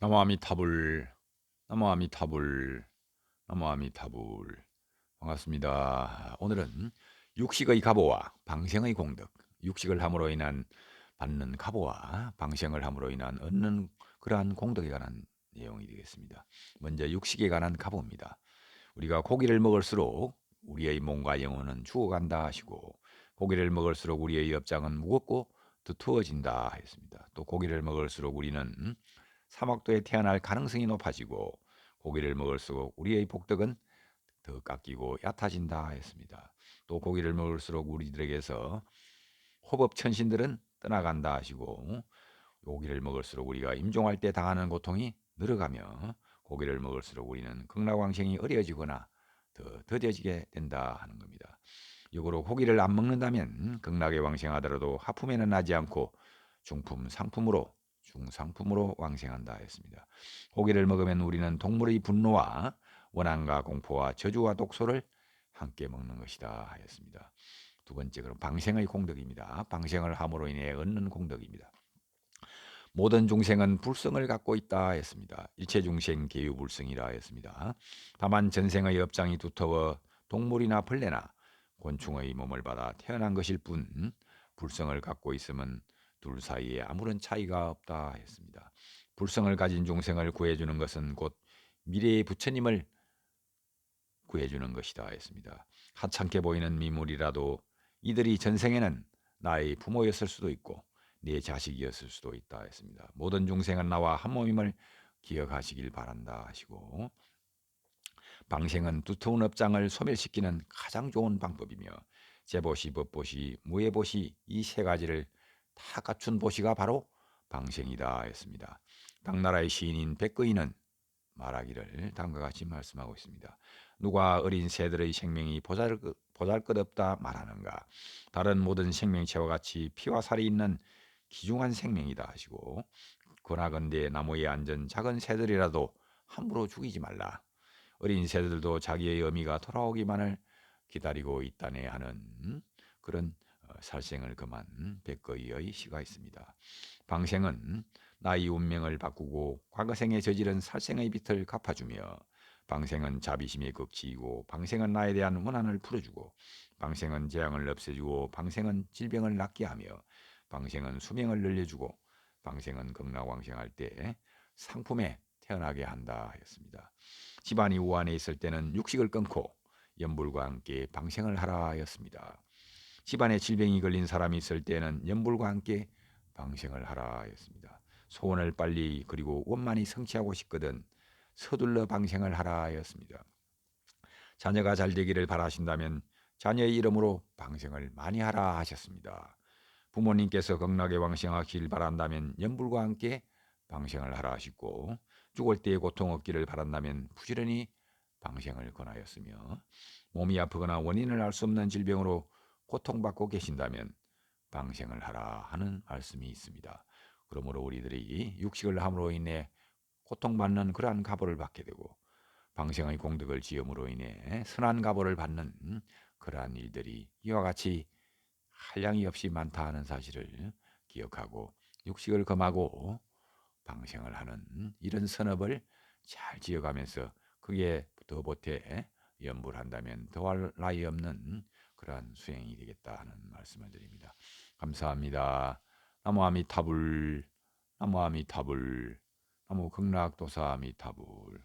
나무 아미타불 나무 아미타불 나무 아미타불 반갑습니다. 오늘은 육식의 가보와 방생의 공덕 육식을 함으로 인한 받는 가보와 방생을 함으로 인한 얻는 그러한 공덕에 관한 내용이 되겠습니다. 먼저 육식에 관한 가보입니다. 우리가 고기를 먹을수록 우리의 몸과 영혼은 죽어간다 하시고 고기를 먹을수록 우리의 업장은 무겁고 두터워진다 했습니다. 또 고기를 먹을수록 우리는 사막도에 태어날 가능성이 높아지고 고기를 먹을수록 우리의 복덕은 더 깎이고 얕아진다 했습니다. 또 고기를 먹을수록 우리들에게서 호법 천신들은 떠나간다 하시고 고기를 먹을수록 우리가 임종할 때 당하는 고통이 늘어가며 고기를 먹을수록 우리는 극락왕생이 어려지거나 더 더뎌지게 된다 하는 겁니다. 역으로 고기를 안 먹는다면 극락에 왕생하더라도 하품에는 나지 않고 중품 상품으로 중상품으로 왕생한다 했습니다. 고기를 먹으면 우리는 동물의 분노와 원한과 공포와 저주와 독소를 함께 먹는 것이다 하였습니다. 두 번째 그럼 방생의 공덕입니다. 방생을 함으로 인해 얻는 공덕입니다. 모든 중생은 불성을 갖고 있다 했습니다. 일체 중생 계유불성이라 했습니다. 다만 전생의 업장이 두터워 동물이나 벌레나 곤충의 몸을 받아 태어난 것일 뿐 불성을 갖고 있으면 둘 사이에 아무런 차이가 없다 했습니다. 불성을 가진 중생을 구해주는 것은 곧 미래의 부처님을 구해주는 것이다 했습니다. 하찮게 보이는 미물이라도 이들이 전생에는 나의 부모였을 수도 있고 내 자식이었을 수도 있다 했습니다. 모든 중생은 나와 한 몸임을 기억하시길 바란다 하시고 방생은 두터운 업장을 소멸시키는 가장 좋은 방법이며 제보시, 법보시, 무예보시 이 세 가지를 다 갖춘 보시가 바로 방생이다 했습니다. 당나라의 시인인 백거인은 말하기를 다음과 같이 말씀하고 있습니다. 누가 어린 새들의 생명이 보잘것, 보잘것없다 말하는가? 다른 모든 생명체와 같이 피와 살이 있는 기중한 생명이다 하시고 그나건대 나무에 앉은 작은 새들이라도 함부로 죽이지 말라. 어린 새들도 자기의 어미가 돌아오기만을 기다리고 있다네 하는 그런 어, 살생을 금한 백거이의 시가 있습니다. 방생은 나의 운명을 바꾸고 과거생에 저지른 살생의 빚을 갚아주며 방생은 자비심에 극치이고 방생은 나에 대한 원한을 풀어주고 방생은 재앙을 없애주고 방생은 질병을 낫게 하며 방생은 수명을 늘려주고 방생은 극락왕생할 때 상품에 태어나게 한다 하였습니다. 집안이 우한에 있을 때는 육식을 끊고 연불과 함께 방생을 하라 하였습니다. 집안에 질병이 걸린 사람이 있을 때는 연불과 함께 방생을 하라 하였습니다. 소원을 빨리 그리고 원만히 성취하고 싶거든 서둘러 방생을 하라 하였습니다. 자녀가 잘 되기를 바라신다면 자녀의 이름으로 방생을 많이 하라 하셨습니다. 부모님께서 극락에 왕생하길 바란다면 연불과 함께 방생을 하라 하시고 죽을 때의 고통 없기를 바란다면 부지런히 방생을 권하였으며 몸이 아프거나 원인을 알 수 없는 질병으로 고통받고 계신다면 방생을 하라 하는 말씀이 있습니다. 그러므로 우리들이 육식을 함으로 인해 고통받는 그러한 가보를 받게 되고 방생의 공덕을 지음으로 인해 선한 가보를 받는 그러한 일들이 이와 같이 한량이 없이 많다 하는 사실을 기억하고 육식을 금하고 방생을 하는 이런 선업을 잘 지어가면서 그게 더 보태 연불한다면 더할 나위 없는 그러한 수행이 되겠다 하는 말씀을 드립니다. 감사합니다. 나무 아미타불 나무 아미타불 나무 극락도사 아미타불